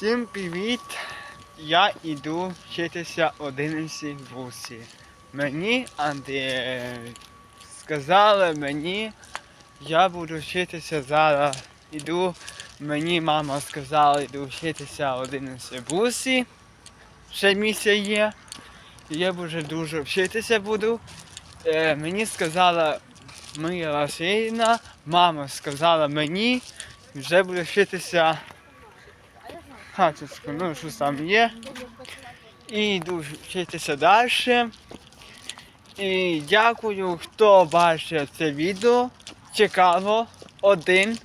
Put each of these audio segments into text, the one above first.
Всім привіт! Я йду вчитися 11 вусі. Мені Андрій сказали мені, я буду вчитися зараз. Іду, мені мама сказала, йду вчитися 11 вусі. Ще місяць є. Я вже дуже вчитися буду. Е, мені сказала моя Василіна, мама сказала мені, вже буду вчитися хаточку, ну що там є. І йду вчитися далі. І дякую, хто бачив це відео. Цікаво. Один,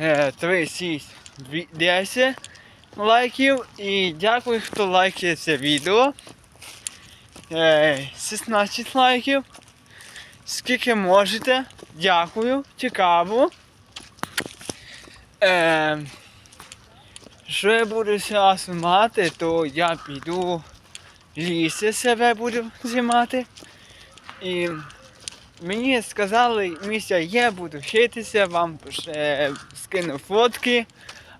е, три, шість, дві- десять лайків. І дякую, хто лайкає це відео. Е, 16 лайків. Скільки можете. Дякую. Цікаво. Е, що я буду зараз мати, то я піду лісі себе буду знімати. І мені сказали, місця є, буду вчитися, вам ще скину фотки.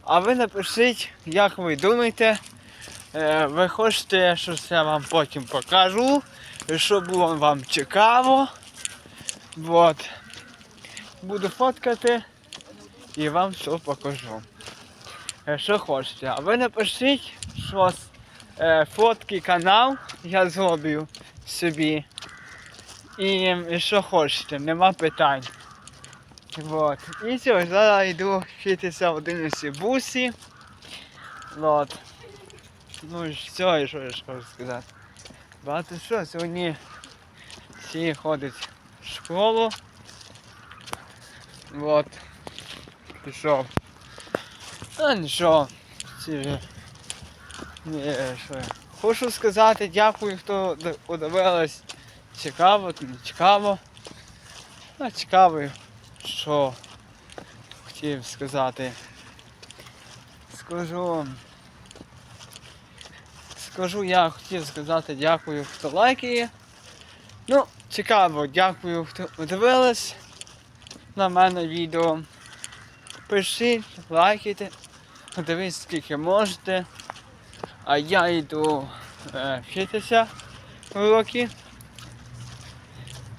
А ви напишіть, як ви думаєте, е, ви хочете, що я вам потім покажу, щоб було вам цікаво. Вот. Буду фоткати і вам все покажу. Е, Що хочете. А ви напишіть, що з, е, фотки канал я зроблю собі. І, і що хочете, нема питань. Вот. І все, зараз йду вчитися в 11 бусі. Вот. Ну і все, і що я хочу сказати. Багато що, сьогодні всі ходять в школу. Вот. Пішов. А нічого. Ні, що я. Хочу сказати дякую, хто подивилась. Цікаво, не цікаво. А цікаво, що хотів сказати. Скажу. Скажу, я хотів сказати дякую, хто лайкає. Ну, цікаво, дякую, хто подивилась на мене відео. Пишіть, лайкайте, дивіться скільки можете. А я йду е, вчитися уроки.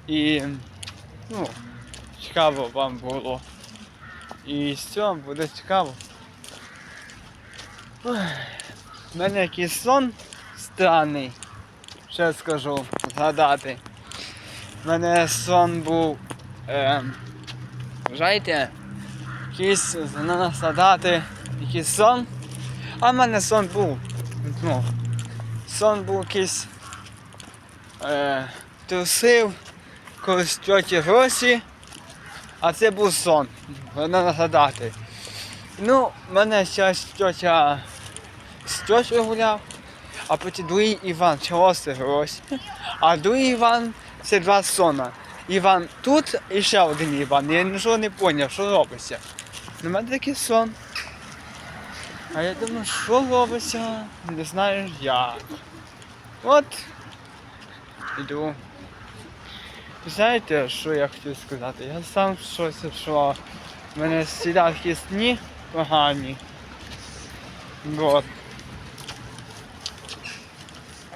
І ну, цікаво вам було. І все, буде цікаво. Ой, У мене якийсь сон странний. Ще скажу, згадати. У мене сон був. Е, вважаєте? якийсь насадати якийсь сон. А в мене сон був. Ну, сон був якийсь е, трусив колись тьоті гроші, а це був сон. Вона нагадати. Ну, в мене зараз тьотя з тьотю гуляв, а потім другий Іван чого це гроші. А другий Іван це два сона. Іван тут і ще один Іван. Я нічого не зрозумів, що робиться. У мене такий сон. А я думаю, що робиться, не знаю як. От іду. Знаєте, що я хотів сказати? Я сам щось, що в мене такі сні погані. Вот.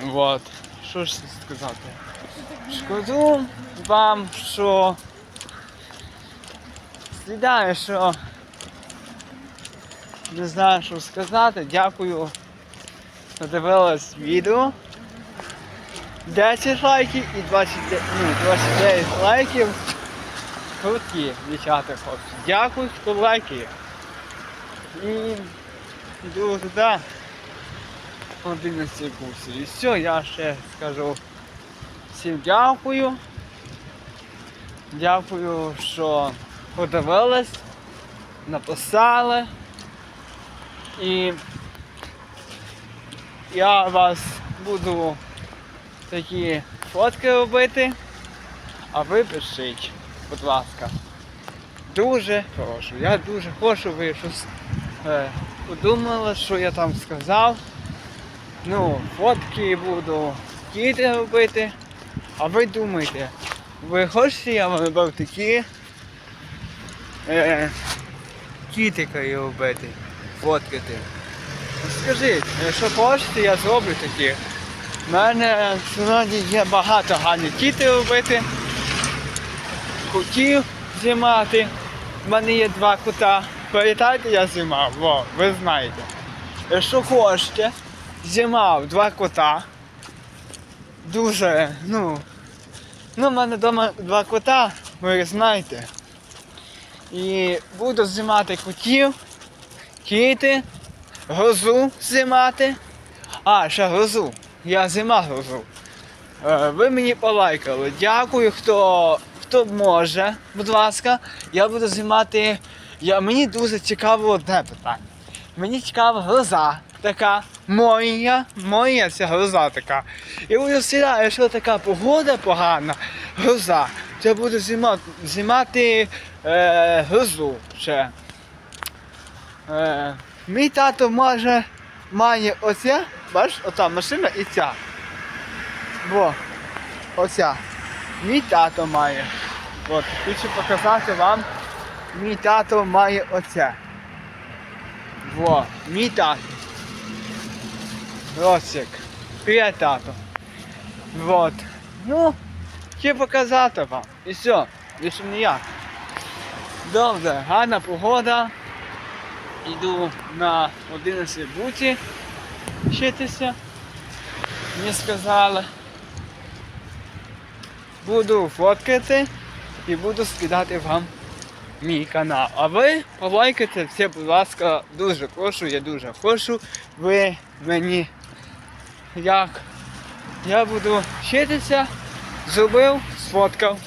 Вот. Що ж сказати? Скажу вам, що слідаю, що не знаю, що сказати. Дякую, що дивились відео. 10 лайків і 29, ну, 29 лайків. Круті, дівчата, хлопці. Дякую, хто лайкає. І йду туди. 11 курсів. І все, я ще скажу всім дякую. Дякую, що подивились, написали. І я вас буду такі фотки робити, а ви пишіть, будь ласка. Дуже прошу. Я дуже хочу, ви щось е, подумали, що я там сказав. Ну, фотки буду кіти робити. А ви думаєте, ви хочете, я вам робив такі е, кітики робити, фоткати? скажіть, якщо хочете, я зроблю такі. У мене сьогодні є багато гарних діти робити. Котів знімати. У мене є два кота. Пам'ятаєте, я знімав? Во, ви знаєте. Якщо хочете, знімав два кота. Дуже, ну. Ну, в мене вдома два кота, ви знаєте. І буду знімати котів, кіти, грозу знімати. А, ще грозу. Я зима грозу. Е, Ви мені полайкали. Дякую, хто, хто може, будь ласка. Я буду знімати. Я, мені дуже цікаво одне питання. Мені цікава гроза така. Моя, моя ця гроза така. І буду якщо така погода погана, гроза, то я буду знімати, знімати е, грозу ще. Е, мій тато може має оця, бачиш, ота машина і ця. Во, оця. Мій тато має. От, хочу показати вам. Мій тато має оце. Во, мій тато. Росик. Привіт, тато. Вот. Ну, хочу показати вам. І все, більше ніяк. Добре, гарна погода. Іду на 11 буті вчитися. Мені сказали. Буду фоткати і буду скидати вам мій канал. А ви полайкайте все, будь ласка, дуже прошу, я дуже хочу. Ви мені як я буду вчитися, зробив, сфоткав,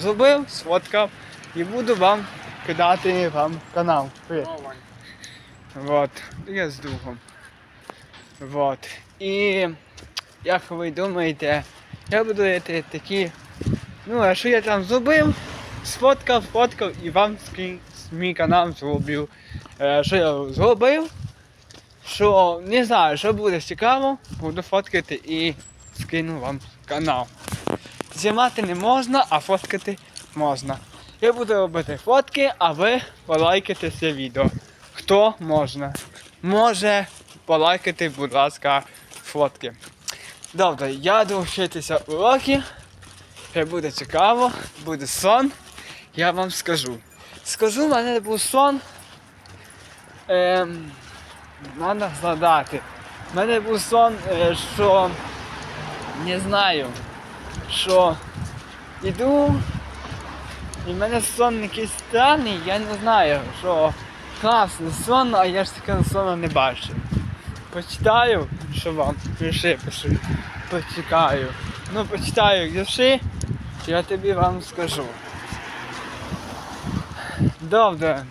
зробив, сфоткав і буду вам кидати вам канал. Привіт. Вот, я з другом. Вот. І як ви думаєте, я буду робити такі. Ну, а що я там зробив, сфоткав, фоткав і вам мій канал зроблю. Е, що я зробив, що не знаю, що буде цікаво, буду фоткати і скину вам канал. Знімати не можна, а фоткати можна. Я буду робити фотки, а ви полайкайте це відео. Хто можна? Може полайкати, будь ласка, фотки. Добре, я йду вчитися уроки. Хай буде цікаво, буде сон. Я вам скажу. Скажу, в мене був сон. Ем, згадати. У мене був сон, е, що не знаю, що іду, і в мене сон якийсь странний, я не знаю, що класний сон, а я ж такого сону не бачив. Почитаю, що вам пиши, пиши. Почекаю. Ну, почитаю вірші, я тобі вам скажу. Добре.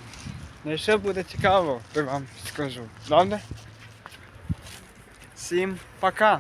Якщо буде цікаво, то вам скажу. Добре? Всім пока.